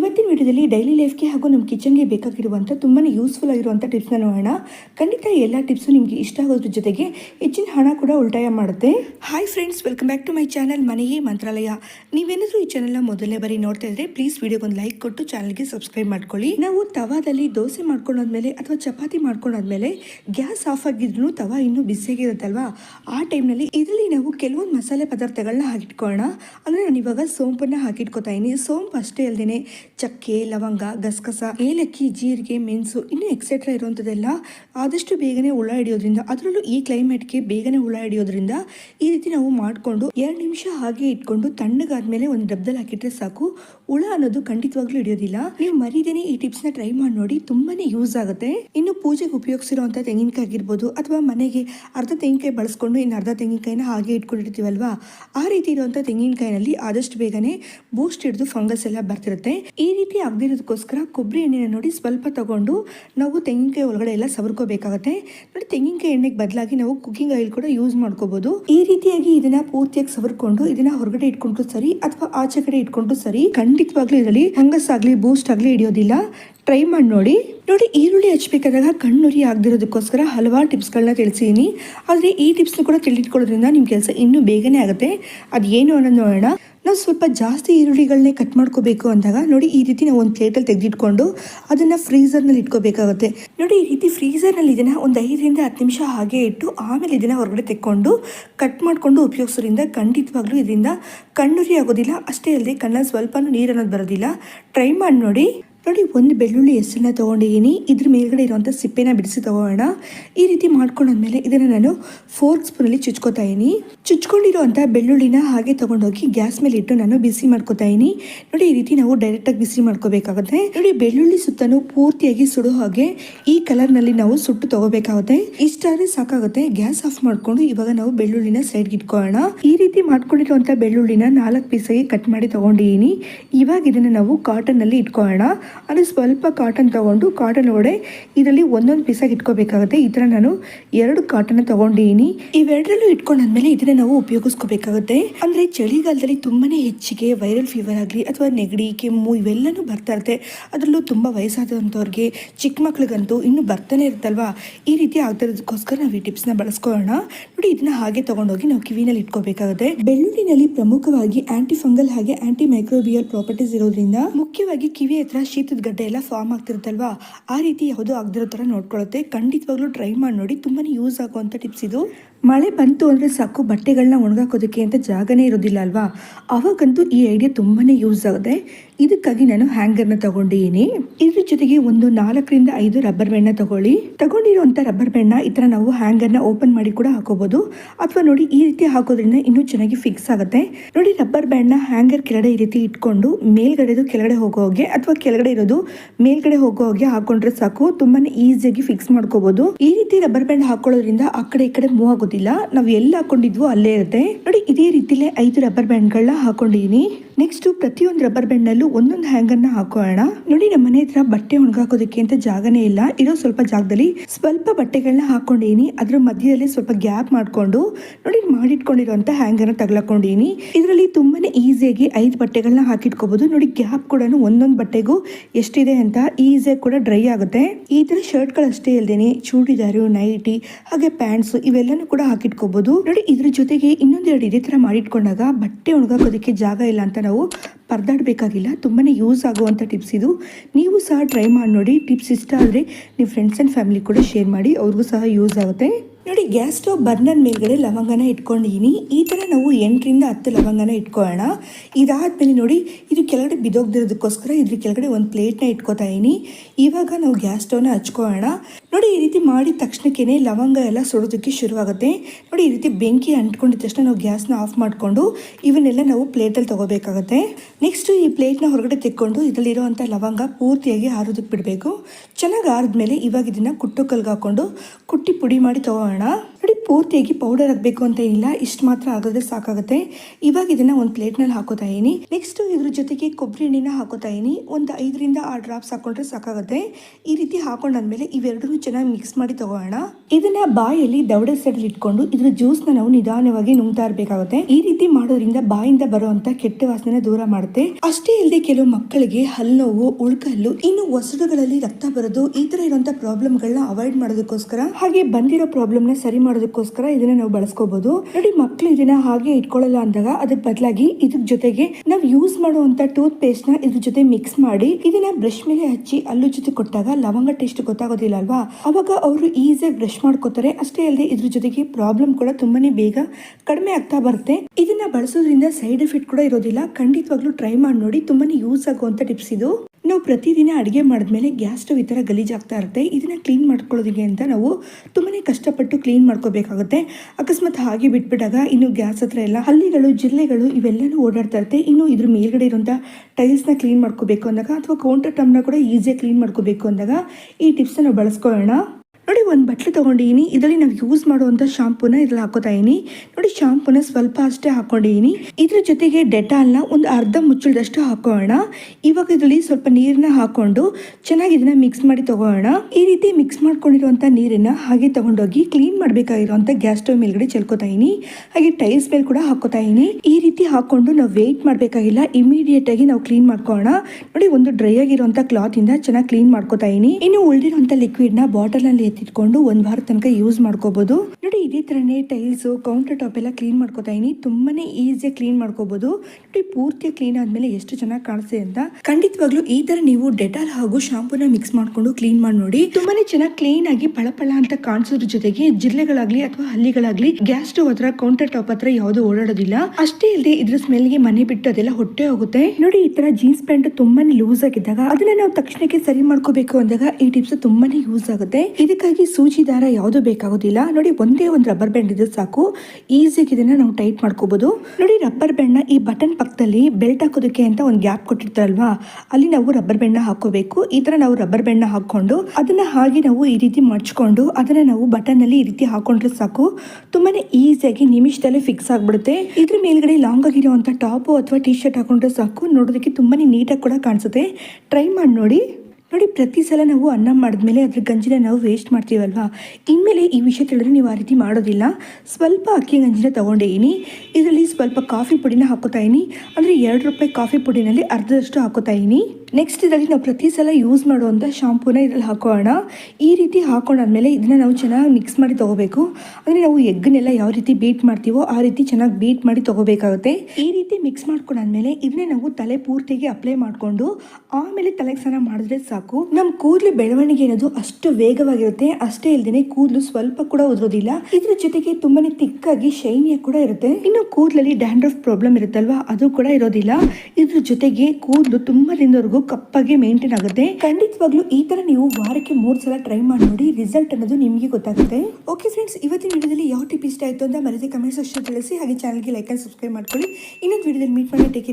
even ಇವತ್ತಿನ ವಿಡಿಯೋದಲ್ಲಿ daily ಲೈಫ್ಗೆ ಹಾಗೂ ನಮ್ಮ ಕಿಚನ್ಗೆ ಬೇಕಾಗಿರುವಂಥ ತುಂಬಾ ಯೂಸ್ಫುಲ್ ಆಗಿರುವಂಥ ಟಿಪ್ಸ್ನ ನೋಡೋಣ. ಖಂಡಿತ ಎಲ್ಲ ಟಿಪ್ಸು ನಿಮಗೆ ಇಷ್ಟ ಆಗೋದ್ರ ಜೊತೆಗೆ ಹೆಚ್ಚಿನ ಹಣ ಕೂಡ ಉಳಿತಾಯ ಮಾಡುತ್ತೆ. Hi friends welcome back to my channel Maneye Mantralaya ನೀವೇನಾದರೂ ಈ ಚಾನಲ್ನ ಮೊದಲನೇ ಬಾರಿ ನೋಡ್ತಾ ಇದ್ರೆ ಪ್ಲೀಸ್ ವಿಡಿಯೋಗೊಂದು ಲೈಕ್ ಕೊಟ್ಟು ಚಾನಲ್ಗೆ ಸಬ್ಸ್ಕ್ರೈಬ್ ಮಾಡ್ಕೊಳ್ಳಿ. ನಾವು ತವಾದಲ್ಲಿ ದೋಸೆ ಮಾಡ್ಕೊಂಡಾದ್ಮೇಲೆ ಅಥವಾ ಚಪಾತಿ ಮಾಡ್ಕೊಂಡಾದ್ಮೇಲೆ ಗ್ಯಾಸ್ ಆಫ್ ಆಗಿದ್ರು ತವಾ ಇನ್ನೂ ಬಿಸಿಯಾಗಿರುತ್ತಲ್ವಾ ಆ ಟೈಮ್ನಲ್ಲಿ ಇದರಲ್ಲಿ ನಾವು ಕೆಲವೊಂದು ಮಸಾಲೆ ಪದಾರ್ಥಗಳನ್ನ ಹಾಕಿಟ್ಕೊಳ್ಳೋಣ. ಅಂದರೆ ನಾನು ಇವಾಗ ಸೋಂಪನ್ನು ಹಾಕಿಟ್ಕೋತಾ ಇದ್ದೀನಿ ಸೋಂಪು ಅಷ್ಟೇ ಅಲ್ಲದೆ ಚಕ್ಕೆ, ಲವಂಗ, ಗಸಗಸ, ಏಲಕ್ಕಿ, ಜೀರಿಗೆ, ಮೆಣಸು, ಇನ್ನು ಎಕ್ಸೆಟ್ರಾ ಇರುವಂಥದ್ದೆಲ್ಲ ಆದಷ್ಟು ಬೇಗನೆ ಹುಳ ಹಿಡಿಯೋದ್ರಿಂದ, ಅದರಲ್ಲೂ ಈ ಕ್ಲೈಮೇಟ್ಗೆ ಬೇಗನೆ ಹುಳ ಹಿಡಿಯೋದ್ರಿಂದ ಈ ರೀತಿ ನಾವು ಮಾಡಿಕೊಂಡು ಎರಡು ನಿಮಿಷ ಹಾಗೆ ಇಟ್ಕೊಂಡು ತಣ್ಣಗಾದ್ಮೇಲೆ ಒಂದು ಡಬ್ಬದಲ್ಲಿ ಹಾಕಿಟ್ರೆ ಸಾಕು. ಹುಳ ಅನ್ನೋದು ಖಂಡಿತವಾಗ್ಲೂ ಹಿಡಿಯೋದಿಲ್ಲ. ನೀವು ಮರಿದೇನೆ ಈ ಟಿಪ್ಸ್ನ ಟ್ರೈ ಮಾಡಿ ನೋಡಿ, ತುಂಬಾನೇ ಯೂಸ್ ಆಗುತ್ತೆ. ಇನ್ನು ಪೂಜೆಗೆ ಉಪಯೋಗಿಸಿರುವಂಥ ತೆಂಗಿನಕಾಯಿ ಆಗಿರ್ಬೋದು, ಅಥವಾ ಮನೆಗೆ ಅರ್ಧ ತೆಂಗಿನಕಾಯಿ ಬಳಸ್ಕೊಂಡು ಇನ್ನು ಅರ್ಧ ತೆಂಗಿನಕಾಯಿನ ಹಾಗೆ ಇಟ್ಕೊಂಡಿರ್ತೀವಲ್ವಾ? ಆ ರೀತಿ ಇರುವಂಥ ತೆಂಗಿನಕಾಯಿನಲ್ಲಿ ಆದಷ್ಟು ಬೇಗನೆ ಬೂಸ್ಟ್ ಹಿಡಿದು ಫಂಗಸ್ ಎಲ್ಲ ಬರ್ತಿರುತ್ತೆ. ಈ ರೀತಿ ಆಗದಿರೋದಕ್ಕೋಸ್ಕರ ಕೊಬ್ಬರಿ ಎಣ್ಣೆನ ನೋಡಿ ಸ್ವಲ್ಪ ತಗೊಂಡು ನಾವು ತೆಂಗಿನಕಾಯಿ ಒಳಗಡೆ ಎಲ್ಲ ಸವರ್ಕೋಬೇಕಾಗತ್ತೆ. ನೋಡಿ ತೆಂಗಿನಕಾಯಿ ಎಣ್ಣೆಗೆ ಬದಲಾಗಿ ನಾವು ಕುಕಿಂಗ್ ಆಯಿಲ್ ಕೂಡ ಯೂಸ್ ಮಾಡ್ಕೋಬಹುದು ಈ ರೀತಿಯಾಗಿ ಇದನ್ನ ಪೂರ್ತಿಯಾಗಿ ಸವರ್ಕೊಂಡು ಇದನ್ನ ಹೊರಗಡೆ ಇಟ್ಕೊಂಡ್ರು ಸರಿ ಅಥವಾ ಆಚೆ ಕಡೆ ಇಟ್ಕೊಂಡ್ರು ಸರಿ ಖಂಡಿತವಾಗ್ಲೂ ಇದರಲ್ಲಿ ಫಂಗಸ್ ಆಗಲಿ, ಬೂಸ್ಟ್ ಆಗಲಿ ಹಿಡಿಯೋದಿಲ್ಲ. ಟ್ರೈ ಮಾಡಿ ನೋಡಿ. ನೋಡಿ ಈರುಳ್ಳಿ ಹಚ್ಬೇಕಾದಾಗ ಕಣ್ಣುರಿ ಆಗದಿರೋದಕ್ಕೋಸ್ಕರ ಹಲವಾರು ಟಿಪ್ಸ್ಗಳನ್ನ ತಿಳಿಸಿದ್ದೀನಿ ಆದರೆ ಈ ಟಿಪ್ಸ್ನ ಕೂಡ ತಿಳಿದುಕೊಳ್ಳೋದ್ರಿಂದ ನಿಮ್ಮ ಕೆಲಸ ಇನ್ನೂ ಬೇಗನೆ ಆಗುತ್ತೆ. ಅದೇನು ಅನ್ನೋದು ನೋಡೋಣ. ನಾವು ಸ್ವಲ್ಪ ಜಾಸ್ತಿ ಈರುಳ್ಳಿಗಳನ್ನೇ ಕಟ್ ಮಾಡ್ಕೋಬೇಕು ಅಂದಾಗ ನೋಡಿ ಈ ರೀತಿ ನಾವು ಒಂದು ಪ್ಲೇಟಲ್ಲಿ ತೆಗೆದಿಟ್ಕೊಂಡು ಅದನ್ನು ಫ್ರೀಸರ್ನಲ್ಲಿ ಇಟ್ಕೋಬೇಕಾಗುತ್ತೆ. ನೋಡಿ ಈ ರೀತಿ ಫ್ರೀಸರ್ನಲ್ಲಿ ಇದನ್ನು ಒಂದು ಐದರಿಂದ ಹತ್ತು ನಿಮಿಷ ಹಾಗೆ ಇಟ್ಟು ಆಮೇಲೆ ಇದನ್ನು ಹೊರಗಡೆ ತೆಕ್ಕೊಂಡು ಕಟ್ ಮಾಡಿಕೊಂಡು ಉಪಯೋಗಿಸೋದ್ರಿಂದ ಖಂಡಿತವಾಗ್ಲೂ ಇದರಿಂದ ಕಣ್ಣುರಿ ಆಗೋದಿಲ್ಲ. ಅಷ್ಟೇ ಅಲ್ಲದೆ ಕಣ್ಣಲ್ಲಿ ಸ್ವಲ್ಪ ನೀರು ಅನ್ನೋದು ಬರೋದಿಲ್ಲ. ಟ್ರೈ ಮಾಡಿ ನೋಡಿ. ನೋಡಿ, ಒಂದು ಬೆಳ್ಳುಳ್ಳಿ ಹೆಸರನ್ನ ತೊಗೊಂಡಿದ್ದೀನಿ. ಇದ್ರ ಮೇಲ್ಗಡೆ ಇರೋವಂಥ ಸಿಪ್ಪೆನ ಬಿಡಿಸಿ ತೊಗೋಣ ಈ ರೀತಿ ಮಾಡ್ಕೊಂಡಾದ್ಮೇಲೆ ಇದನ್ನು ನಾನು ಫೋರ್ಕ್ ಸ್ಪೂನಲ್ಲಿ ಚುಚ್ಕೋತಾ ಇದ್ದೀನಿ. ಚುಚ್ಕೊಂಡಿರುವಂಥ ಬೆಳ್ಳುಳ್ಳಿನ ಹಾಗೆ ತೊಗೊಂಡೋಗಿ ಗ್ಯಾಸ್ ಮೇಲೆ ಇಟ್ಟು ನಾನು ಬಿಸಿ ಮಾಡ್ಕೋತಾ ಇದ್ದೀನಿ. ನೋಡಿ, ಈ ರೀತಿ ನಾವು ಡೈರೆಕ್ಟಾಗಿ ಬಿಸಿ ಮಾಡ್ಕೋಬೇಕಾಗುತ್ತೆ. ನೋಡಿ, ಬೆಳ್ಳುಳ್ಳಿ ಸುತ್ತನೂ ಪೂರ್ತಿಯಾಗಿ ಸುಡೋ ಹಾಗೆ ಈ ಕಲರ್ನಲ್ಲಿ ನಾವು ಸುಟ್ಟು ತಗೋಬೇಕಾಗುತ್ತೆ. ಇಷ್ಟಾದ್ರೆ ಸಾಕಾಗುತ್ತೆ. ಗ್ಯಾಸ್ ಆಫ್ ಮಾಡ್ಕೊಂಡು ಇವಾಗ ನಾವು ಬೆಳ್ಳುಳ್ಳಿನ ಸೈಡ್ಗೆ ಇಟ್ಕೊಳ್ಳೋಣ. ಈ ರೀತಿ ಮಾಡ್ಕೊಂಡಿರುವಂಥ ಬೆಳ್ಳುಳ್ಳಿನ ನಾಲ್ಕು ಪೀಸಾಗಿ ಕಟ್ ಮಾಡಿ ತಗೊಂಡಿದ್ದೀನಿ. ಇವಾಗ ಇದನ್ನು ನಾವು ಕಾಟನ್ನಲ್ಲಿ ಇಟ್ಕೊಳ್ಳೋಣ. ಅಂದರೆ ಸ್ವಲ್ಪ ಕಾಟನ್ ತಗೊಂಡು ಕಾಟನ್ ಒಡೆ ಇದರಲ್ಲಿ ಒಂದೊಂದು ಪೀಸಾಗಿ ಇಟ್ಕೋಬೇಕಾಗುತ್ತೆ. ಈ ಥರ ನಾನು ಎರಡು ಕಾಟನ್ ತಗೊಂಡಿದ್ದೀನಿ ಇವೆರಡರಲ್ಲೂ ಇಟ್ಕೊಂಡಾದ್ಮೇಲೆ ಇದನ್ನ ನಾವು ಉಪಯೋಗಿಸ್ಕೋಬೇಕಾಗುತ್ತೆ. ಅಂದರೆ ಚಳಿಗಾಲದಲ್ಲಿ ತುಂಬಾನೇ ಹೆಚ್ಚಿಗೆ ವೈರಲ್ ಫೀವರ್ ಆಗಲಿ ಅಥವಾ ನೆಗಡಿ, ಕೆಮ್ಮು ಇವೆಲ್ಲನೂ ಬರ್ತಾ ಇರುತ್ತೆ. ಅದರಲ್ಲೂ ತುಂಬ ವಯಸ್ಸಾದಂಥವ್ರಿಗೆ ಚಿಕ್ಕ ಮಕ್ಳಿಗಂತೂ ಇನ್ನೂ ಬರ್ತಾನೆ ಇರುತ್ತಲ್ವಾ? ಈ ರೀತಿ ಆಗ್ತಿರೋದಕ್ಕೋಸ್ಕರ ನಾವು ಈ ಟಿಪ್ಸ್ನ ಬಳಸ್ಕೊಳ್ಳೋಣ. ನೋಡಿ, ಇದನ್ನ ಹಾಗೆ ತಗೊಂಡೋಗಿ ನಾವು ಕಿವಿನಲ್ಲಿ ಇಟ್ಕೋಬೇಕಾಗುತ್ತೆ. ಬೆಳ್ಳುಳ್ಳಿನಲ್ಲಿ ಪ್ರಮುಖವಾಗಿ ಆಂಟಿ ಫಂಗಲ್ ಹಾಗೆ ಆಂಟಿ ಮೈಕ್ರೋಬಿಯಲ್ ಪ್ರಾಪರ್ಟೀಸ್ ಇರೋದ್ರಿಂದ ಮುಖ್ಯವಾಗಿ ಕಿವಿ ಹತ್ರ ಶೀತದ ಗಡ್ಡೆ ಎಲ್ಲ ಫಾರ್ಮ್ ಆಗ್ತಿರುತ್ತಲ್ವಾ? ಆ ರೀತಿ ಯಾವುದೋ ಆಗದಿರೋ ಥರ ನೋಡ್ಕೊಳ್ಳುತ್ತೆ. ಖಂಡಿತವಾಗ್ಲೂ ಟ್ರೈ ಮಾಡಿ ನೋಡಿ. ತುಂಬಾ ಯೂಸ್ ಆಗುವಂಥ ಟಿಪ್ಸ್ ಇದು. ಮಳೆ ಬಂತು ಅಂದರೆ ಸಾಕು ಬಟ್ಟೆಗಳನ್ನ ಒಣಗಾಕೋದಕ್ಕೆ ಅಂತ ಜಾಗನೇ ಇರೋದಿಲ್ಲ ಅಲ್ವಾ? ಅವಾಗಂತೂ ಈ ಐಡಿಯಾ ತುಂಬಾ ಯೂಸ್ ಆಗುತ್ತೆ. ಇದಕ್ಕಾಗಿ ನಾನು ಹ್ಯಾಂಗರ್ನ ತಗೊಂಡಿದ್ದೀನಿ. ಇದ್ರ ಜೊತೆಗೆ ಒಂದು ನಾಲ್ಕರಿಂದ ಐದು ರಬ್ಬರ್ ಬೆಣ್ಣ ತಗೊಳ್ಳಿ. ತಗೊಂಡಿರುವಂಥ ರಬ್ಬರ್ ಬೆಣ್ಣ ಈ ಥರ ನಾವು ಹ್ಯಾಂಗರ್ನ ಓಪನ್ ಮಾಡಿ ಕೂಡ ಹಾಕೋಬಹುದು ಅಥವಾ ನೋಡಿ ಈ ರೀತಿ ಹಾಕೋದ್ರಿಂದ ಇನ್ನೂ ಚೆನ್ನಾಗಿ ಫಿಕ್ಸ್ ಆಗುತ್ತೆ. ನೋಡಿ ರಬ್ಬರ್ ಬ್ಯಾಂಡ್ನ ಹ್ಯಾಂಗರ್ ಕೆಳಗಡೆ ಈ ರೀತಿ ಇಟ್ಕೊಂಡು ಮೇಲ್ಗಡೆದು ಕೆಳಗಡೆ ಹೋಗೋ ಹಾಗೆ ಅಥವಾ ಕೆಳಗಡೆ ಇರೋದು ಮೇಲ್ಗಡೆ ಹೋಗೋ ಹಾಗೆ ಹಾಕೊಂಡ್ರೆ ಸಾಕು. ತುಂಬಾನೇ ಈಸಿಯಾಗಿ ಫಿಕ್ಸ್ ಮಾಡ್ಕೋಬಹುದು ಈ ರೀತಿ ರಬ್ಬರ್ ಬ್ಯಾಂಡ್ ಹಾಕೊಳ್ಳೋದ್ರಿಂದ ಆ ಕಡೆ ಈ ಕಡೆ ಮೂವ್ ಆಗೋದಿಲ್ಲ ನಾವು ಎಲ್ಲಿ ಹಾಕೊಂಡಿದ್ವೋ ಅಲ್ಲೇ ಇರುತ್ತೆ. ನೋಡಿ, ಇದೇ ರೀತಿಲೇ ಐದು ರಬ್ಬರ್ ಬ್ಯಾಂಡ್ಗಳನ್ನ ಹಾಕೊಂಡಿದ್ದೀನಿ ನೆಕ್ಸ್ಟ್ ಪ್ರತಿಯೊಂದು ರಬ್ಬರ್ ಬ್ಯಾಂಡ್ ನಲ್ಲೂ ಒಂದೊಂದು ಹ್ಯಾಂಗರ್ನ ಹಾಕೋಣ. ನೋಡಿ ನಮ್ಮ ಮನೆ ಹತ್ರ ಬಟ್ಟೆ ಒಣಗಾಕೋದಕ್ಕೆ ಅಂತ ಜಾಗನೇ ಇಲ್ಲ. ಇರೋ ಸ್ವಲ್ಪ ಜಾಗದಲ್ಲಿ ಸ್ವಲ್ಪ ಬಟ್ಟೆಗಳನ್ನ ಹಾಕೊಂಡಿನಿ ಅದ್ರ ಮಧ್ಯದಲ್ಲಿ ಸ್ವಲ್ಪ ಗ್ಯಾಪ್ ಮಾಡ್ಕೊಂಡು, ನೋಡಿ ಮಾಡಿಟ್ಕೊಂಡಿರುವಂತ ಹ್ಯಾಂಗರ್ನ ತಗ್ಲಾಕೊಂಡಿನಿ ಇದರಲ್ಲಿ ತುಂಬಾನೇ ಈಸಿಯಾಗಿ ಐದು ಬಟ್ಟೆಗಳನ್ನ ಹಾಕಿಟ್ಕೋಬಹುದು ನೋಡಿ ಗ್ಯಾಪ್ ಕೂಡ ಒಂದೊಂದು ಬಟ್ಟೆಗೂ ಎಷ್ಟಿದೆ ಅಂತ ಈಸಿಯಾಗಿ ಕೂಡ ಡ್ರೈ ಆಗುತ್ತೆ. ಈ ತರ ಶರ್ಟ್ ಅಷ್ಟೇ ಇಲ್ದೇನೆ ಚೂಡಿದಾರು ನೈಟಿ ಹಾಗೆ ಪ್ಯಾಂಟ್ಸ್ ಇವೆಲ್ಲನೂ ಹಾಕಿಟ್ಕೋಬಹುದು ನೋಡಿ, ಇದ್ರ ಜೊತೆಗೆ ಇನ್ನೊಂದೆರಡು ಇದೇ ತರ ಮಾಡಿಟ್ಕೊಂಡಾಗ ಬಟ್ಟೆ ಒಣಗಾಕೋದಕ್ಕೆ ಜಾಗ ಇಲ್ಲ ಅಂತ ನಾವು ಪರದಾಡಬೇಕಾಗಿಲ್ಲ. ತುಂಬಾನೇ ಯೂಸ್ ಆಗುವಂಥ ಟಿಪ್ಸ್ ಇದು. ನೀವು ಸಹ ಟ್ರೈ ಮಾಡಿ ನೋಡಿ. ಟಿಪ್ಸ್ ಇಷ್ಟ ಆದರೆ ನಿಮ್ಮ ಫ್ರೆಂಡ್ಸ್ ಅಂಡ್ ಫ್ಯಾಮಿಲಿ ಕೂಡ ಶೇರ್ ಮಾಡಿ. ಅವ್ರಿಗೂ ಸಹ ಯೂಸ್ ಆಗುತ್ತೆ. ನೋಡಿ ಗ್ಯಾಸ್ ಸ್ಟವ್ ಬರ್ನರ್ ಮೇಲ್ಗಡೆ ಲವಂಗನ ಇಟ್ಕೊಂಡಿದ್ದೀನಿ ಈ ಥರ ನಾವು ಎಂಟರಿಂದ ಹತ್ತು ಲವಂಗನ ಇಟ್ಕೊಳ್ಳೋಣ. ಇದಾದಮೇಲೆ ನೋಡಿ, ಇದು ಕೆಳಗಡೆ ಬಿದೋಗ್ದಿರೋದಕ್ಕೋಸ್ಕರ ಇದ್ರ ಕೆಳಗಡೆ ಒಂದು ಪ್ಲೇಟ್ನ ಇಟ್ಕೋತಾ ಇದ್ದೀನಿ ಇವಾಗ ನಾವು ಗ್ಯಾಸ್ ಸ್ಟವ್ನ ಹಚ್ಕೊಳ್ಳೋಣ. ನೋಡಿ, ಈ ರೀತಿ ಮಾಡಿದ ತಕ್ಷಣಕ್ಕೇ ಲವಂಗ ಎಲ್ಲ ಸುಡೋದಕ್ಕೆ ಶುರುವಾಗುತ್ತೆ. ನೋಡಿ, ಈ ರೀತಿ ಬೆಂಕಿ ಅಂಟ್ಕೊಂಡಿದ ತಕ್ಷಣ ನಾವು ಗ್ಯಾಸ್ನ ಆಫ್ ಮಾಡಿಕೊಂಡು ಇವನ್ನೆಲ್ಲ ನಾವು ಪ್ಲೇಟಲ್ಲಿ ತಗೋಬೇಕಾಗುತ್ತೆ. ನೆಕ್ಸ್ಟ್ ಈ ಪ್ಲೇಟ್ನ ಹೊರಗಡೆ ತೆಕ್ಕೊಂಡು ಇದರಲ್ಲಿರುವಂಥ ಲವಂಗ ಪೂರ್ತಿಯಾಗಿ ಆರೋದಕ್ಕೆ ಬಿಡಬೇಕು. ಚೆನ್ನಾಗಿ ಆರಿದ್ಮೇಲೆ ಇವಾಗ ಇದನ್ನು ಕುಟ್ಟು ಕಲ್ಗೆ ಕುಟ್ಟಿ ಪುಡಿ ಮಾಡಿ ತಗೋಣ ನೋಡಿ ಪೂರ್ತಿಯಾಗಿ ಪೌಡರ್ ಆಗಬೇಕು ಅಂತ ಇಲ್ಲ, ಇಷ್ಟು ಮಾತ್ರ ಆಗೋದ್ರೆ ಸಾಕಾಗುತ್ತೆ. ಇವಾಗ ಇದನ್ನ ಒಂದು ಪ್ಲೇಟ್ನಲ್ಲಿ ಹಾಕೋತಾ ಇದೀನಿ. ನೆಕ್ಸ್ಟ್ ಇದ್ರ ಜೊತೆಗೆ ಕೊಬ್ಬರಿ ಎಣ್ಣೆನ ಹಾಕೋತಾ ಇದೀನಿ. ಒಂದು ಐದರಿಂದ ಆ ಡ್ರಾಪ್ಸ್ ಹಾಕೊಂಡ್ರೆ ಸಾಕಾಗುತ್ತೆ. ಈ ರೀತಿ ಹಾಕೊಂಡಾದ್ಮೇಲೆ ಇವೆರಡೂ ಚೆನ್ನಾಗಿ ಮಿಕ್ಸ್ ಮಾಡಿ ತಗೋಣ ಇದನ್ನ ಬಾಯಲ್ಲಿ ದವಡೆ ಸೈಡಲ್ಲಿ ಇಟ್ಕೊಂಡು ಇದ್ರ ಜ್ಯೂಸ್ನ ನಾವು ನಿಧಾನವಾಗಿ ನುಂಗ್ತಾ ಇರಬೇಕಾಗುತ್ತೆ. ಈ ರೀತಿ ಮಾಡೋದ್ರಿಂದ ಬಾಯಿಂದ ಬರುವಂತ ಕೆಟ್ಟ ವಾಸನೆ ದೂರ ಮಾಡುತ್ತೆ. ಅಷ್ಟೇ ಇಲ್ಲದೆ ಕೆಲವು ಮಕ್ಕಳಿಗೆ ಹಲ್ಲು ನೋವು ಉಳ್ಕಲ್ಲು, ಇನ್ನು ಒಸಡುಗಳಲ್ಲಿ ರಕ್ತ ಬರೋದು ಈ ತರ ಇರುವಂತ ಪ್ರಾಬ್ಲಮ್ಗಳನ್ನ ಅವಾಯ್ಡ್ ಮಾಡೋದಕ್ಕೋಸ್ಕರ ಹಾಗೆ ಬಂದಿರೋ ಪ್ರಾಬ್ಲಮ್ನ ಸರಿ ಮಾಡೋದಕ್ಕೋಸ್ಕರ ಇದನ್ನ ನಾವು ಬಳಸ್ಕೋಬಹುದು ನೋಡಿ ಮಕ್ಕಳು ಇದನ್ನ ಹಾಗೆ ಇಟ್ಕೊಳ್ಳಲ್ಲ ಅಂದಾಗ ಅದಕ್ಕೆ ಬದಲಾಗಿ ಇದ್ರ ಜೊತೆಗೆ ನಾವು ಯೂಸ್ ಮಾಡುವಂತ ಟೂತ್ ಪೇಸ್ಟ್ನ ಇದ್ರ ಜೊತೆ ಮಿಕ್ಸ್ ಮಾಡಿ ಇದನ್ನ ಬ್ರಷ್ ಮೇಲೆ ಹಚ್ಚಿ ಅಲ್ಲು ಜೊತೆ ಕೊಟ್ಟಾಗ ಲವಂಗ ಟೇಸ್ಟ್ ಗೊತ್ತಾಗೋದಿಲ್ಲ ಅಲ್ವಾ? ಅವಾಗ ಅವರು ಈಸಿಯಾಗಿ ಬ್ರಷ್ ಮಾಡ್ಕೋತಾರೆ. ಅಷ್ಟೇ ಅಲ್ಲದೆ ಇದ್ರ ಜೊತೆಗೆ ಪ್ರಾಬ್ಲಮ್ ಕೂಡ ತುಂಬಾನೇ ಬೇಗ ಕಡಿಮೆ ಆಗ್ತಾ ಬರುತ್ತೆ. ಇದನ್ನ ಬಳಸೋದ್ರಿಂದ ಸೈಡ್ ಎಫೆಕ್ಟ್ ಕೂಡ ಇರೋದಿಲ್ಲ. ಖಂಡಿತವಾಗ್ಲೂ ಟ್ರೈ ಮಾಡಿ ನೋಡಿ, ತುಂಬಾನೇ ಯೂಸ್ ಆಗುವಂತ ಟಿಪ್ಸ್ ಇದು. ನಾವು ಪ್ರತಿದಿನ ಅಡುಗೆ ಮಾಡಿದ್ಮೇಲೆ ಗ್ಯಾಸ್ ಸ್ಟವ್ ಈ ಥರ ಗಲೀಜಾಗ್ತಾ ಇರುತ್ತೆ. ಇದನ್ನು ಕ್ಲೀನ್ ಮಾಡ್ಕೊಳ್ಳೋದಕ್ಕೆ ಅಂತ ನಾವು ತುಂಬಾ ಕಷ್ಟಪಟ್ಟು ಕ್ಲೀನ್ ಮಾಡ್ಕೋಬೇಕಾಗುತ್ತೆ. ಅಕಸ್ಮಾತ್ ಹಾಗೆ ಬಿಟ್ಬಿಟ್ಟಾಗ ಇನ್ನು ಗ್ಯಾಸ್ ಹತ್ರ ಎಲ್ಲ ಹಲ್ಲಿಗಳು ಜಿಲ್ಲೆಗಳು ಇವೆಲ್ಲನೂ ಓಡಾಡ್ತಾ ಇರುತ್ತೆ. ಇನ್ನು ಇದ್ರ ಮೇಲ್ಗಡೆ ಇರುವಂಥ ಟೈಲ್ಸ್ನ ಕ್ಲೀನ್ ಮಾಡ್ಕೋಬೇಕು ಅಂದಾಗ ಅಥವಾ ಕೌಂಟರ್ ಟಮ್ನ ಕೂಡ ಈಸಿಯಾಗಿ ಕ್ಲೀನ್ ಮಾಡ್ಕೋಬೇಕು ಅಂದಾಗ ಈ ಟಿಪ್ಸನ್ನು ಬಳಸ್ಕೊಳ್ಳೋಣ. ನೋಡಿ ಒಂದು ಬಟ್ಲು ತೊಗೊಂಡಿದ್ದೀನಿ ಇದರಲ್ಲಿ ನಾವು ಯೂಸ್ ಮಾಡುವಂಥ ಶಾಂಪೂನ ಇದ್ರಲ್ಲಿ ಹಾಕೋತಾ ಇದೀನಿ ನೋಡಿ ಶಾಂಪೂನ ಸ್ವಲ್ಪ ಅಷ್ಟೇ ಹಾಕೊಂಡಿದ್ದೀನಿ ಇದ್ರ ಜೊತೆಗೆ ಡೆಟಾಲ್ನ ಒಂದು ಅರ್ಧ ಮುಚ್ಚಳದಷ್ಟು ಹಾಕೋಣ. ಇವಾಗ ಇದರಲ್ಲಿ ಸ್ವಲ್ಪ ನೀರನ್ನ ಹಾಕೊಂಡು ಚೆನ್ನಾಗಿ ಇದನ್ನ ಮಿಕ್ಸ್ ಮಾಡಿ ತಗೋಣ. ಈ ರೀತಿ ಮಿಕ್ಸ್ ಮಾಡ್ಕೊಂಡಿರುವಂಥ ನೀರನ್ನ ಹಾಗೆ ತಗೊಂಡೋಗಿ ಕ್ಲೀನ್ ಮಾಡಬೇಕಾಗಿರುವಂಥ ಗ್ಯಾಸ್ ಸ್ಟವ್ ಮೇಲ್ಗಡೆ ಚೆಲ್ಕೋತಾ ಇದೀನಿ ಹಾಗೆ ಟೈಲ್ಸ್ ಮೇಲೆ ಕೂಡ ಹಾಕೋತಾ ಇದೀನಿ ಈ ರೀತಿ ಹಾಕೊಂಡು ನಾವು ವೇಟ್ ಮಾಡಬೇಕಾಗಿಲ್ಲ. ಇಮಿಡಿಯೇಟ್ ಆಗಿ ನಾವು ಕ್ಲೀನ್ ಮಾಡ್ಕೋಣ. ನೋಡಿ ಒಂದು ಡ್ರೈ ಆಗಿರುವಂಥ ಕ್ಲಾತ್ ಇಂದ ಚೆನ್ನಾಗಿ ಕ್ಲೀನ್ ಮಾಡ್ಕೋತಾ ಇದೀನಿ ಇನ್ನು ಉಳಿದಿರುವಂಥ ಲಿಕ್ವಿಡ್ನ ಬಾಟಲ್ನಲ್ಲಿ ಎತ್ತಿಟ್ಕೊಂಡು ಒಂದ್ ವಾರ ತನಕ ಯೂಸ್ ಮಾಡ್ಕೋಬಹುದು ನೋಡಿ, ಇದೇ ತರನೇ ಟೈಲ್ಸ್ ಕೌಂಟರ್ ಟಾಪ್ ಎಲ್ಲ ಕ್ಲೀನ್ ಮಾಡ್ಕೋತಾ ಇದೀನಿ. ತುಂಬಾನೇ ಈಸಿಯಾಗಿ ಕ್ಲೀನ್ ಮಾಡ್ಕೋಬಹುದು ನೋಡಿ, ಪೂರ್ತಿ ಕ್ಲೀನ್ ಆದ್ಮೇಲೆ ಎಷ್ಟು ಚೆನ್ನಾಗಿ ಕಾಣಿಸ್ತಿದೆ ಅಂತ. ಖಂಡಿತವಾಗ್ಲೂ ಈ ತರ ನೀವು ಡೆಟಾಲ್ ಹಾಗೂ ಶಾಂಪೂನ ಮಿಕ್ಸ್ ಮಾಡ್ಕೊಂಡು ಕ್ಲೀನ್ ಮಾಡಿ ನೋಡಿ, ತುಂಬಾನೇ ಚೆನ್ನಾಗಿ ಕ್ಲೀನ್ ಆಗಿ ಪಳಪಳ ಅಂತ ಕಾಣಿಸೋದ್ರ ಜೊತೆಗೆ ಜಿಲ್ಲೆಗಳಾಗ್ಲಿ ಅಥವಾ ಹಳ್ಳಿಗಳಾಗ್ಲಿ ಗ್ಯಾಸ್ ಸ್ಟೋವ್ ಹತ್ರ ಕೌಂಟರ್ ಟಾಪ್ ಹತ್ರ ಯಾವುದು ಓಡಾಡೋದಿಲ್ಲ. ಅಷ್ಟೇ ಇಲ್ಲದೆ ಇದ್ರ ಸ್ಮೆಲ್ಗೆ ಮನೆ ಬಿಟ್ಟು ಅದೆಲ್ಲ ಹೊಟ್ಟೆ ಹೋಗುತ್ತೆ. ನೋಡಿ, ಈ ತರ ಜೀನ್ಸ್ ಪ್ಯಾಂಟ್ ತುಂಬಾನೇ ಲೂಸ್ ಆಗಿದ್ದಾಗ ಅದನ್ನ ನಾವು ತಕ್ಷಣಕ್ಕೆ ಸರಿ ಮಾಡ್ಕೋಬೇಕು ಅಂದಾಗ ಈ ಟಿಪ್ಸ್ ತುಂಬಾನೇ ಯೂಸ್ ಆಗುತ್ತೆ. ಇದಕ್ಕಾಗಿ ಸೂಜಿ ದಾರ ಯಾವುದು ಬೇಕಾಗೋದಿಲ್ಲ. ನೋಡಿ, ಒಂದೇ ಒಂದು ರಬ್ಬರ್ ಬ್ಯಾಂಡ್ ಇದ್ರೆ ಸಾಕು. ಈಸಿಯಾಗಿ ಇದನ್ನ ನಾವು ಟೈಟ್ ಮಾಡ್ಕೋಬಹುದು ನೋಡಿ ರಬ್ಬರ್ ಬ್ಯಾಂಡ್ನ ಈ ಬಟನ್ ಪಕ್ಕದಲ್ಲಿ ಬೆಲ್ಟ್ ಹಾಕೋದಕ್ಕೆ ಅಂತ ಒಂದು ಗ್ಯಾಪ್ ಕೊಟ್ಟಿರ್ತಾರಲ್ವಾ? ಅಲ್ಲಿ ನಾವು ರಬ್ಬರ್ ಬ್ಯಾಂಡ್ನ ಹಾಕೋಬೇಕು. ಈ ತರ ನಾವು ರಬ್ಬರ್ ಬ್ಯಾಂಡ್ನ ಹಾಕೊಂಡು ಅದನ್ನ ಹಾಗೆ ನಾವು ಈ ರೀತಿ ಮಡ್ಚ್ಕೊಂಡು ಅದನ್ನ ನಾವು ಬಟನ್ನಲ್ಲಿ ಈ ರೀತಿ ಹಾಕೊಂಡ್ರೆ ಸಾಕು. ತುಂಬಾನೇ ಈಸಿಯಾಗಿ ನಿಮಿಷದಲ್ಲೇ ಫಿಕ್ಸ್ ಆಗ್ಬಿಡುತ್ತೆ. ಇದ್ರ ಮೇಲ್ಗಡೆ ಲಾಂಗ್ ಆಗಿರುವಂತ ಟಾಪ್ ಅಥವಾ ಟಿ ಶರ್ಟ್ ಹಾಕೊಂಡ್ರೆ ಸಾಕು. ನೋಡೋದಕ್ಕೆ ತುಂಬಾನೇ ನೀಟಾಗಿ ಕೂಡ ಕಾಣಿಸುತ್ತೆ. ಟ್ರೈ ಮಾಡಿ ನೋಡಿ. ನೋಡಿ, ಪ್ರತಿ ಸಲ ನಾವು ಅನ್ನ ಮಾಡಿದ್ಮೇಲೆ ಅದ್ರ ಗಂಜಿನ ನಾವು ವೇಸ್ಟ್ ಮಾಡ್ತೀವಲ್ವಾ? ಇನ್ಮೇಲೆ ಈ ವಿಷಯ ತಿಳಿದ್ರೆ ನೀವು ಆ ರೀತಿ ಮಾಡೋದಿಲ್ಲ. ಸ್ವಲ್ಪ ಅಕ್ಕಿ ಗಂಜಿನ ತಗೊಂಡಿದ್ದೀನಿ ಇದರಲ್ಲಿ ಸ್ವಲ್ಪ ಕಾಫಿ ಪುಡಿನ ಹಾಕೋತಾ ಇದೀನಿ ಅಂದರೆ ಎರಡು ರೂಪಾಯಿ ಕಾಫಿ ಪುಡಿನಲ್ಲಿ ಅರ್ಧದಷ್ಟು ಹಾಕೋತಾ ಇದೀನಿ ನೆಕ್ಸ್ಟ್ ಇದರಲ್ಲಿ ನಾವು ಪ್ರತಿ ಸಲ ಯೂಸ್ ಮಾಡುವಂಥ ಶಾಂಪೂನ ಇದರಲ್ಲಿ ಹಾಕೋಣ. ಈ ರೀತಿ ಹಾಕೊಂಡಾದ್ಮೇಲೆ ಇದನ್ನ ನಾವು ಚೆನ್ನಾಗಿ ಮಿಕ್ಸ್ ಮಾಡಿ ತಗೋಬೇಕು. ಅಂದರೆ ನಾವು ಎಗ್ನೆಲ್ಲ ಯಾವ ರೀತಿ ಬೀಟ್ ಮಾಡ್ತೀವೋ ಆ ರೀತಿ ಚೆನ್ನಾಗಿ ಬೀಟ್ ಮಾಡಿ ತಗೋಬೇಕಾಗುತ್ತೆ. ಈ ರೀತಿ ಮಿಕ್ಸ್ ಮಾಡ್ಕೊಂಡಾದ್ಮೇಲೆ ಇದನ್ನೇ ನಾವು ತಲೆ ಪೂರ್ತಿಗೆ ಅಪ್ಲೈ ಮಾಡಿಕೊಂಡು ಆಮೇಲೆ ತಲೆಗೆ ಸ್ನಾನ ಮಾಡಿದ್ರೆ ಸಾಕು. ನಮ್ಮ ಕೂದಲು ಬೆಳವಣಿಗೆ ಅನ್ನೋದು ಅಷ್ಟು ವೇಗವಾಗಿರುತ್ತೆ. ಅಷ್ಟೇ ಇಲ್ದೇನೆ ಕೂದಲು ಸ್ವಲ್ಪ ಕೂಡ ಉದುರೋದಿಲ್ಲ. ಇದ್ರ ಜೊತೆಗೆ ತುಂಬಾನೇ ತಿಕ್ಕಾಗಿ ಶೈನಿಯಾಗಿ ಕೂಡ ಇರುತ್ತೆ. ಇನ್ನು ಕೂದಲಲ್ಲಿ ಡ್ಯಾಂಡ್ರಫ್ ಪ್ರಾಬ್ಲಮ್ ಇರುತ್ತಲ್ವಾ? ಅದು ಕೂಡ ಇರೋದಿಲ್ಲ. ಇದ್ರ ಜೊತೆಗೆ ಕೂದಲು ತುಂಬಾ ದಿನವರೆಗೂ ಕಪ್ಪಾಗಿ ಮೇಂಟೈನ್ ಆಗುತ್ತೆ. ಖಂಡಿತವಾಗ್ಲೂ ಈ ತರ ನೀವು ವಾರಕ್ಕೆ ಮೂರ್ ಸಲ ಟ್ರೈ ಮಾಡಿ ನೋಡಿ ರಿಸಲ್ಟ್ ಅನ್ನೋದು ನಿಮಗೆ ಗೊತ್ತಾಗುತ್ತೆ. ಓಕೆ ಫ್ರೆಂಡ್ಸ್, ಇವತ್ತಿನ ವಿಡಿಯೋದಲ್ಲಿ ಯಾವ ಟಿಪ್ ಇಷ್ಟ ಆಯ್ತು ಅಂತ ಮರದೇ ಕಮೆಂಟ್ ಸೆಕ್ಷನ್ ತಿಳಿಸಿ. ಹಾಗೆ ಚಾನಲ್ಗೆ ಲೈಕ್ ಅಂಡ್ ಸಬ್ಸ್ಕ್ರೈಬ್ ಮಾಡ್ಕೊಳ್ಳಿ. ಇನ್ನೊಂದು ವಿಡಿಯೋದಲ್ಲಿ ಮೀಟ್ ಮಾಡಿ ಟೇಕ್